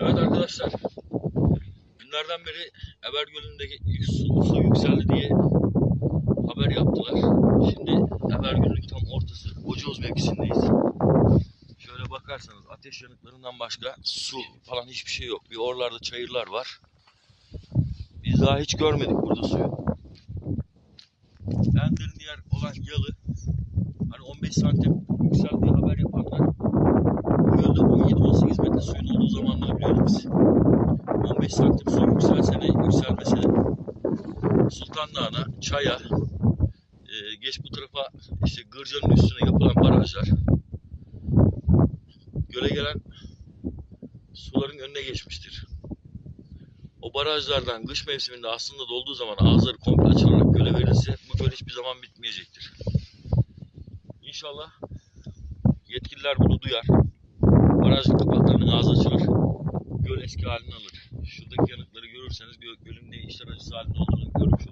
Evet arkadaşlar. Günlerden beri Eber Gölü'ndeki su, su yükseldi diye haber yaptılar. Şimdi Eber Gölü'nün tam ortası. Kocaoz mevkisindeyiz. Şöyle bakarsanız ateş yanıklarından başka su falan hiçbir şey yok. Bir oralarda çayırlar var. Biz daha hiç görmedik burada suyu. En derin yer olan yalı. Hani 15 santim yükseldiği haber yapanlar 15 santim su yükselse yükselmese Sultan Dağı'na, Çay'a, e, geç bu tarafa işte Gırca'nın üstüne yapılan barajlar göle gelen suların önüne geçmiştir. O barajlardan kış mevsiminde aslında dolduğu zaman ağızları komple açılarak göle verilse bu göl hiçbir zaman bitmeyecektir. İnşallah yetkililer bunu duyar. Baraj kapaklarının ağzı açılır. Göl eski halini alır. Şuradaki yanıkları görürseniz göl, gölün ne işler acısı halinde olduğunu olursunuz.